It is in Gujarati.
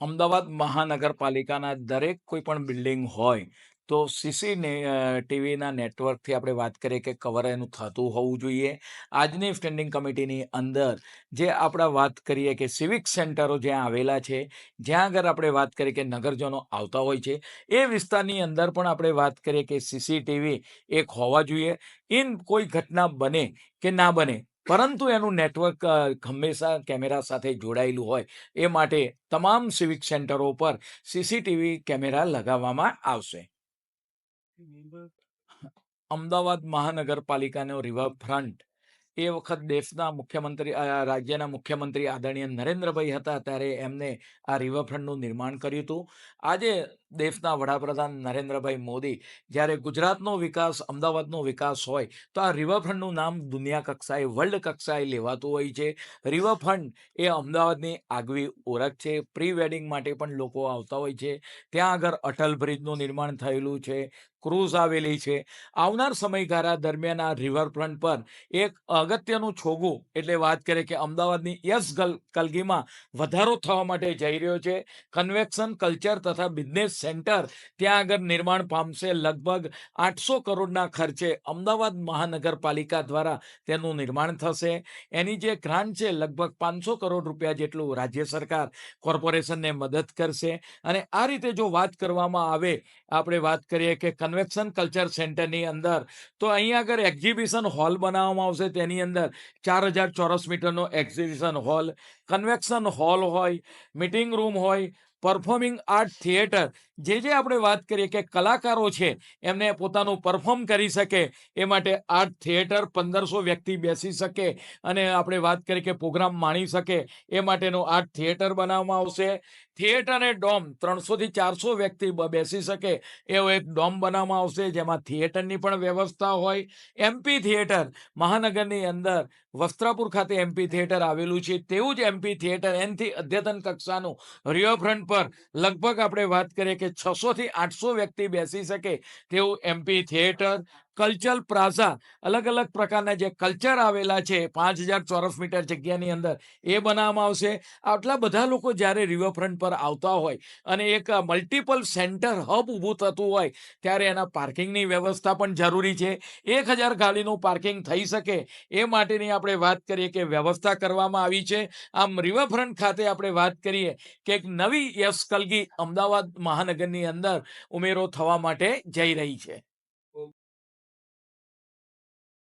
અમદાવાદ મહાનગરપાલિકાના દરેક કોઈ પણ બિલ્ડિંગ હોય, તો સીસી ને ટીવીના નેટવર્કથી આપણે વાત કરીએ કે કવર એનું થતું હોવું જોઈએ. આજની સ્ટેન્ડિંગ કમિટીની અંદર જે આપણે વાત કરીએ કે સિવિક સેન્ટરો જ્યાં આવેલા છે, જ્યાં આગળ આપણે વાત કરીએ કે નગરજનો આવતા હોય છે, એ વિસ્તારની અંદર પણ આપણે વાત કરીએ કે સીસીટીવી એક હોવા જોઈએ. ઇન કોઈ ઘટના બને કે ના બને પરંતુ એનું નેટવર્ક હંમેશા કેમેરા સાથે જોડાયેલું હોય એ માટે તમામ સિવિક સેન્ટરો પર સીસીટીવી કેમેરા લગાવવામાં આવશે. અમદાવાદ મહાનગરપાલિકાનો રિવરફ્રન્ટ એ વખત દેશના મુખ્યમંત્રી રાજ્યના મુખ્યમંત્રી આદરણીય નરેન્દ્રભાઈ હતા ત્યારે એમને આ રિવરફ્રન્ટનું નિર્માણ કર્યું હતું. આજે દેશના વડાપ્રધાન નરેન્દ્રભાઈ મોદી જ્યારે ગુજરાતનો વિકાસ, અમદાવાદનો વિકાસ હોય તો આ રિવરફ્રન્ટનું નામ દુનિયા કક્ષાએ, વર્લ્ડ કક્ષાએ લેવાતું હોય છે. રિવરફ્રન્ટ એ અમદાવાદની આગવી ઓળખ છે. પ્રી વેડિંગ માટે પણ લોકો આવતા હોય છે. ત્યાં આગળ અટલ બ્રિજનું નિર્માણ થયેલું છે. ક્રૂઝ આવેલી છે. આવનાર સમયગાળા દરમિયાન આ રિવરફ્રન્ટ પર એક અગત્યનું છોગું એટલે વાત કરીએ કે અમદાવાદની યસ ગલ કલગીમાં વધારો થવા માટે જઈ રહ્યો છે. કન્વેક્શન કલ્ચર તથા બિઝનેસ સેન્ટર ત્યાં આગળ નિર્માણ પામશે લગભગ આઠસો કરોડના ખર્ચે અમદાવાદ મહાનગરપાલિકા દ્વારા તેનું નિર્માણ થશે. એની જે ગ્રાન્ટ છે લગભગ પાંચસો કરોડ રૂપિયા જેટલું રાજ્ય સરકાર કોર્પોરેશનને મદદ કરશે. અને આ રીતે જો વાત કરવામાં આવે, આપણે વાત કરીએ કે કન્વેક્શન કલ્ચર સેન્ટરની અંદર તો અહીંયા આગળ એક્ઝિબિશન હોલ બનાવવામાં આવશે. તેની અંદર ચાર હજાર ચોરસ મીટરનો એક્ઝિબિશન હોલ કન્વેક્શન હોલ હોય મિટિંગ રૂમ હોય પરફોર્મિંગ આર્ટ થિયેટર જે જે આપણે વાત કરીએ કે કલાકારો છે, એમને પોતાનું પરફોર્મ કરી શકે, એ માટે આર્ટ થિયેટર પંદરસો વ્યક્તિ બેસી શકે અને આપણે વાત કરીએ કે પ્રોગ્રામ માણી શકે, એ માટેનું આર્ટ થિયેટર બનાવવામાં આવશે. થિયેટર અને ડોમ ત્રણસોથી ચારસો વ્યક્તિ બેસી શકે, એવો એક ડોમ બનાવવામાં આવશે, જેમાં થિયેટરની પણ વ્યવસ્થા હોય. એમપી થિયેટર મહાનગરની અંદર વસ્ત્રાપુર ખાતે એમપી થિયેટર આવેલું છે. તેવું જ એમપી થિયેટર એનથી અદ્યતન કક્ષાનું રિવરફ્રન્ટ પર લગભગ આપણે વાત કરીએ કે છસોથી આઠસો વ્યક્તિ બેસી શકે તેવું એમપી થિયેટર કલ્ચર પ્લાઝા અલગ અલગ પ્રકારના જે કલ્ચર આવેલા છે, પાંચ હજાર ચોરસ મીટર જગ્યાની અંદર, એ બનાવવામાં આવશે. આટલા બધા લોકો જ્યારે રિવરફ્રન્ટ પર આવતા હોય અને એક મલ્ટિપલ સેન્ટર હબ ઊભું થતું હોય, ત્યારે એના પાર્કિંગની વ્યવસ્થા પણ જરૂરી છે. એક હજાર ગાડીનું પાર્કિંગ થઈ શકે, એ માટેની આપણે વાત કરીએ કે વ્યવસ્થા કરવામાં આવી છે. આમ રિવરફ્રન્ટ ખાતે આપણે વાત કરીએ કે એક નવી યશ કલગી અમદાવાદ મહાનગરની અંદર ઉમેરો થવા માટે જઈ રહી છે.